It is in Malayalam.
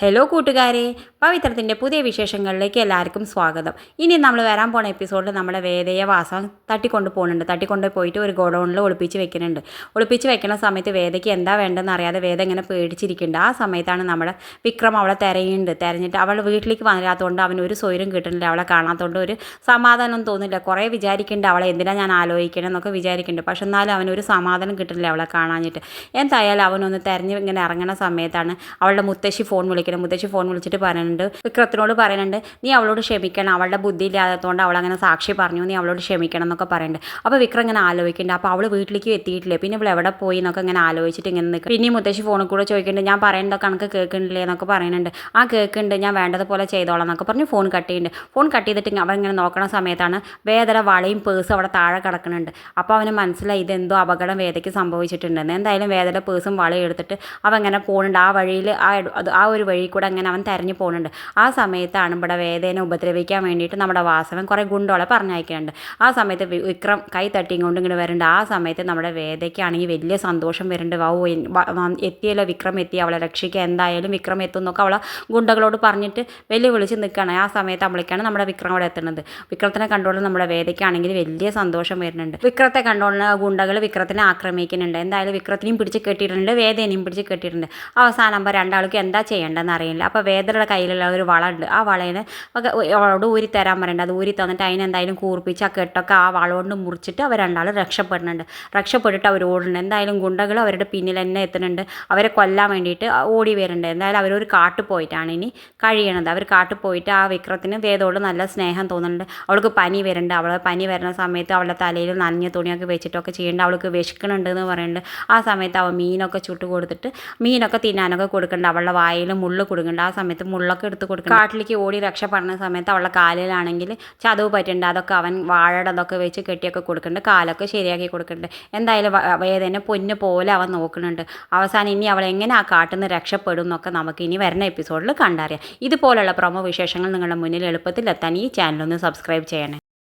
ഹലോ കൂട്ടുകാരെ. പവിത്രത്തിന്റെ പുതിയ വിശേഷങ്ങളിലേക്ക് എല്ലാവർക്കും സ്വാഗതം. ഇനി നമ്മൾ വരാൻ പോണ എപ്പിസോഡിൽ നമ്മുടെ വേദയ വാസം തട്ടിക്കൊണ്ട് പോകുന്നുണ്ട് തട്ടിക്കൊണ്ട് പോയിട്ട് ഒരു ഗോഡൗണിൽ ഒളിപ്പിച്ച് വെക്കുന്നുണ്ട്. ഒളിപ്പിച്ച് വെക്കുന്ന സമയത്ത് വേദയ്ക്ക് എന്താ വേണ്ടതെന്ന് അറിയാതെ വേദ ഇങ്ങനെ പേടിച്ചിരിക്കുന്നുണ്ട്. ആ സമയത്താണ് നമ്മുടെ വിക്രം അവളെ തിരയുന്നുണ്ട് തിരഞ്ഞിട്ട് അവൾ വീട്ടിലേക്ക് വന്നില്ലാത്തതുകൊണ്ട് അവന് ഒരു സ്വൈരം കിട്ടുന്നില്ല. അവളെ കാണാത്തതുകൊണ്ട് ഒരു സമാധാനം തോന്നില്ല കുറേ വിചാരിക്കുന്നുണ്ട് അവളെ എന്തിനാ ഞാൻ ആലോചിക്കണം എന്നൊക്കെ വിചാരിക്കുന്നുണ്ട്. പക്ഷെ എന്നാലും അവനൊരു സമാധാനം കിട്ടുന്നില്ല അവളെ കാണാഞ്ഞിട്ട്. എന്തായാലും അവനൊന്ന് തിരഞ്ഞ് ഇങ്ങനെ ഇറങ്ങുന്ന സമയത്താണ് അവളുടെ മുത്തശ്ശി ഫോൺ വിളിക്കുന്നത്. മുത്തശ്ശി ഫോൺ വിളിച്ചിട്ട് പറയുന്നുണ്ട്. വിക്രത്തിനോട് പറയുന്നുണ്ട് നീ അവളോട് ക്ഷമിക്കണം. അവളുടെ ബുദ്ധി ഇല്ലാത്തതുകൊണ്ട് അവൾ അങ്ങനെ സാക്ഷി പറഞ്ഞു. നീ അവളോട് ക്ഷമിക്കണം എന്നൊക്കെ പറയുന്നുണ്ട്. അപ്പോൾ വിക്രം ഇങ്ങനെ ആലോചിക്കുന്നുണ്ട്. അപ്പോൾ അവൾ വീട്ടിലേക്ക് എത്തിയിട്ടില്ലേ? പിന്നെ അവൾ എവിടെ പോയി എന്നൊക്കെ ഇങ്ങനെ ആലോചിച്ചിട്ട് ഇങ്ങനെ നിൽക്കും. പിന്നെ മുത്തശ്ശി ഫോണിൽ കൂടെ ചോദിക്കുന്നുണ്ട് ഞാൻ പറയുന്നതൊക്കെ കണക്ക് കേൾക്കുന്നില്ലേ? എന്നൊക്കെ പറയുന്നുണ്ട്. ആ കേൾക്കുന്നുണ്ട്. ഞാൻ വേണ്ടതുപോലെ ചെയ്തോളാം എന്നൊക്കെ പറഞ്ഞ് ഫോൺ കട്ട് ചെയ്യുന്നുണ്ട്. ഫോൺ കട്ട് ചെയ്തിട്ട് അവൻ ഇങ്ങനെ നോക്കണ സമയത്താണ് വേദന വളയും പേഴ്സും അവിടെ താഴെ കിടക്കുന്നുണ്ട്. അപ്പോൾ അവന് മനസ്സിലായി ഇതെന്തോ അപകടം വേദയ്ക്ക് സംഭവിച്ചിട്ടുണ്ടെന്ന്. എന്തായാലും വേദയുടെ പേഴ്സും വളയും എടുത്തിട്ട് അവൻ ഇങ്ങനെ പോകുന്നുണ്ട് ആ വഴിയിൽ ആ ആ ഒരു കൂടെ അങ്ങനെ അവൻ തെരഞ്ഞു പോകുന്നുണ്ട്. ആ സമയത്താണ് ഇവിടെ വേദേനെ ഉപദ്രവിക്കാൻ വേണ്ടിയിട്ട് നമ്മുടെ വാസവൻ കുറേ ഗുണ്ടോളെ പറഞ്ഞയക്കുന്നുണ്ട്. ആ സമയത്ത് വിക്രം കൈ തട്ടിയും കൊണ്ട് ഇങ്ങനെ വരുന്നുണ്ട് ആ സമയത്ത് നമ്മുടെ വേദയ്ക്കാണെങ്കിൽ വലിയ സന്തോഷം വരുന്നുണ്ട് വൗ എത്തിയല്ലോ വിക്രം എത്തി അവളെ രക്ഷിക്കുക എന്തായാലും വിക്രം എത്തും എന്നൊക്കെ അവളെ ഗുണ്ടകളോട് പറഞ്ഞിട്ട് വെല്ലുവിളിച്ച് നിൽക്കുകയാണ് ആ സമയത്ത് അവളേക്കാണ് നമ്മുടെ വിക്രം അവിടെ എത്തുന്നത്. വിക്രത്തിനെ കണ്ടുകൊണ്ട് നമ്മുടെ വേദയ്ക്കാണെങ്കിൽ വലിയ സന്തോഷം വരുന്നുണ്ട്. വിക്രത്തെ കണ്ടുകൊണ്ട് ഗുണ്ടകൾ വിക്രത്തിനെ ആക്രമിക്കുന്നുണ്ട്. എന്തായാലും വിക്രത്തിനെയും പിടിച്ച് കെട്ടിയിട്ടുണ്ട് വേദേനെയും പിടിച്ച് കെട്ടിയിട്ടുണ്ട്. അവസാനം ആകുമ്പോൾ രണ്ടാൾക്ക് എന്താ അറിയില്ല. അപ്പോൾ വേദരുടെ കയ്യിലുള്ള ഒരു വളമുണ്ട് ആ വളേനെ അവളോട് ഊരി തരാൻ പറയുന്നുണ്ട് അത് ഊരി തന്നിട്ട് അതിനെന്തായാലും കൂർപ്പിച്ച് ആ കെട്ടൊക്കെ ആ വള കൊണ്ട് മുറിച്ചിട്ട് അവർ രണ്ടാളും രക്ഷപ്പെടുന്നുണ്ട് രക്ഷപ്പെട്ടിട്ട് അവർ ഓടുന്നുണ്ട് എന്തായാലും ഗുണ്ടകൾ അവരുടെ പിന്നിൽ തന്നെ എത്തുന്നുണ്ട്. അവരെ കൊല്ലാൻ വേണ്ടിയിട്ട് ഓടി വരുന്നുണ്ട് എന്തായാലും അവരൊരു കാട്ടിൽ പോയിട്ടാണ് ഇനി കഴിയണത്. അവർ കാട്ടിൽ പോയിട്ട് ആ വിക്രത്തിന് വേദോട് നല്ല സ്നേഹം തോന്നുന്നുണ്ട്. അവൾക്ക് പനി വരുന്നുണ്ട് അവൾ പനി വരുന്ന സമയത്ത് അവളുടെ തലയിൽ നനഞ്ഞ തുണിയൊക്കെ വെച്ചിട്ടൊക്കെ ചെയ്യേണ്ട. അവൾക്ക് വിശക്കണുണ്ട് എന്ന് പറയുന്നുണ്ട്. ആ സമയത്ത് അവൾ മീനൊക്കെ ചുട്ട് കൊടുത്തിട്ട് മീനൊക്കെ തിന്നാനൊക്കെ കൊടുക്കുന്നുണ്ട് അവളുടെ വായിൽ മുള്ള് കൊടുക്കുന്നുണ്ട് ആ സമയത്ത് മുള്ളൊക്കെ എടുത്ത് കൊടുക്കും കാട്ടിലേക്ക് ഓടി രക്ഷപ്പെടുന്ന സമയത്ത് അവളുടെ കാലിലാണെങ്കിൽ ചതവ് പറ്റുന്നുണ്ട് അതൊക്കെ അവൻ വാഴയുടെ അതൊക്കെ വെച്ച് കെട്ടിയൊക്കെ കൊടുക്കുന്നുണ്ട്. കാലൊക്കെ ശരിയാക്കി കൊടുക്കുന്നുണ്ട്. എന്തായാലും വേദന പൊന്ന് പോലെ അവൻ നോക്കുന്നുണ്ട്. അവസാനം ഇനി അവൾ എങ്ങനെ ആ കാട്ടിൽ നിന്ന് രക്ഷപ്പെടും എന്നൊക്കെ നമുക്ക് ഇനി വരുന്ന എപ്പിസോഡിൽ കണ്ടറിയാം. ഇതുപോലുള്ള പ്രൊമോ വിശേഷങ്ങൾ നിങ്ങളുടെ മുന്നിൽ എളുപ്പത്തിൽ എത്താൻ ഈ ചാനലൊന്ന് സബ്സ്ക്രൈബ് ചെയ്യണേ.